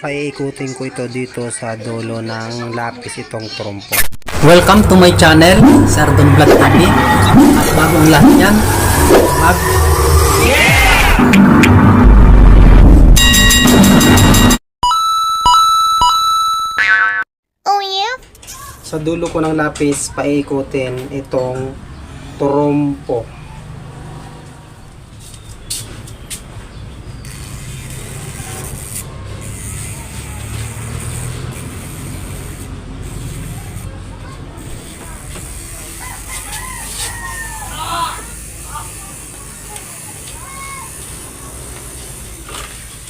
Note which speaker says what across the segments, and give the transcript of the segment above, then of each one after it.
Speaker 1: Paiikutin ko ito dito sa dulo ng lapis itong trompo.
Speaker 2: Welcome to my channel, Sardon Vlog TV. At bagong lahat yan, mag
Speaker 3: Oh yeah?
Speaker 1: Sa dulo ko ng lapis, paiikutin itong trompo.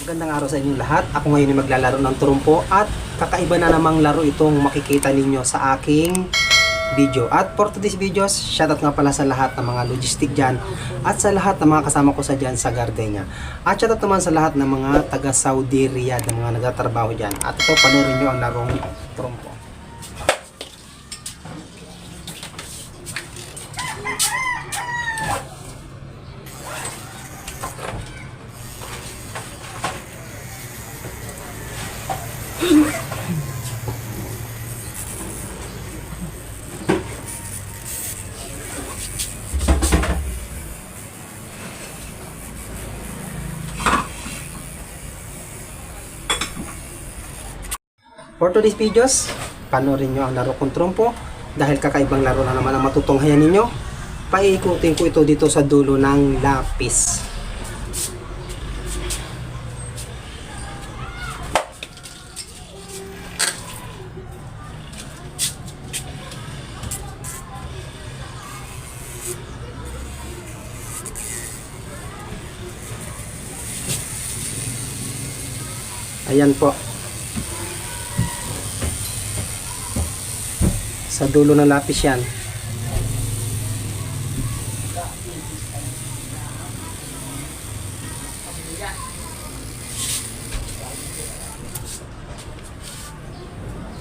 Speaker 1: Magandang araw sa inyong lahat. Ako ngayon ay maglalaro ng trumpo at kakaiba na namang laro itong makikita ninyo sa aking video. At for today's videos, shoutout nga pala sa lahat ng mga logistic dyan at sa lahat ng mga kasama ko sa dyan sa Gardenia. At shoutout naman sa lahat ng mga taga Saudi Riyadh na mga nagtatrabaho dyan. At ito, panoorin nyo ang larong trumpo. For today's videos, panoorin nyo ang laro kong trumpo dahil kakaibang laro na naman ang matutunghayan ninyo. Paiikutin ko ito dito sa dulo ng lapis. Ayan po. Sa dulo ng lapis yan.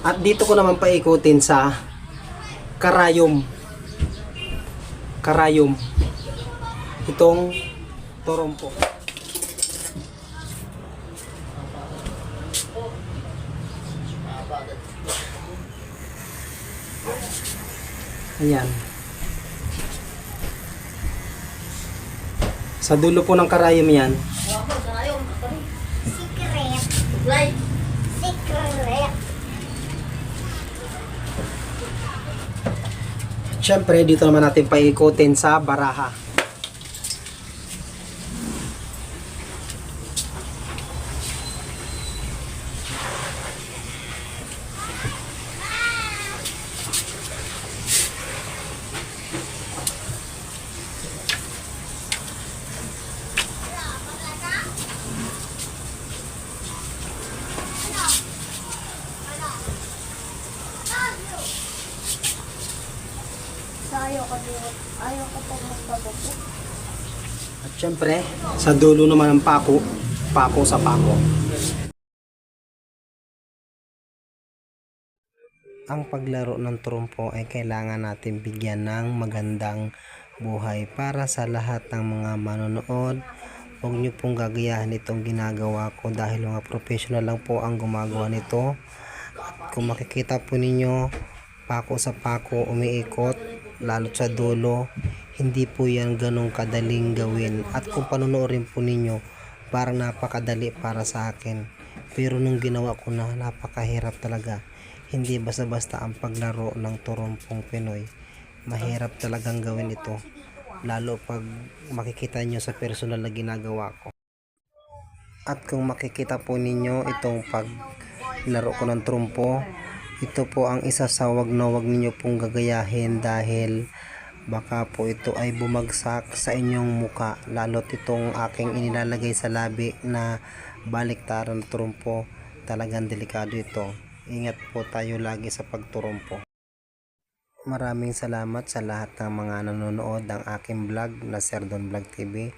Speaker 1: At dito ko naman paikutin sa karayom. Karayom. Itong torompo. Ayan. Sa dulo po ng karayom yan,
Speaker 3: Secret. Secret.
Speaker 1: Siyempre, dito naman natin paikutin sa baraha.
Speaker 3: So, ayaw ko din. Ayaw ko.
Speaker 1: At siyempre, sa dulo naman ng pako, pako sa pako. Ang paglaro ng trumpo ay kailangan natin bigyan ng magandang buhay para sa lahat ng mga manonood. Huwag niyo pong gagayahin itong ginagawa ko dahil mga professional lang po ang gumagawa nito. At kung makikita po ninyo, pako sa pako umiikot, lalo sa dulo, hindi po yan ganong kadaling gawin. At kung panonoorin po ninyo, parang napakadali para sa akin. Pero nung ginawa ko na, napakahirap talaga. Hindi basta-basta ang paglaro ng turumpong Pinoy. Mahirap talagang gawin ito. Lalo pag makikita nyo sa personal na ginagawa ko. At kung makikita po ninyo itong paglaro ko ng trumpo, ito po ang isa sa wag na wag ninyo pong gagayahin dahil baka po ito ay bumagsak sa inyong muka lalo't itong aking inilalagay sa labi na baliktaran trumpo. Talagang delikado ito. Ingat po tayo lagi sa pagturumpo maraming salamat sa lahat ng mga nanonood ng aking vlog na Serdon Vlog TV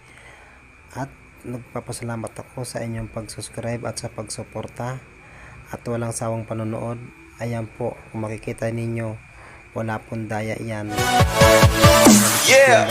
Speaker 1: at nagpapasalamat ako sa inyong pag-subscribe at sa pagsuporta. At walang sawang panonood ayan po kung makikita ninyo wala pong daya yan
Speaker 4: Yeah.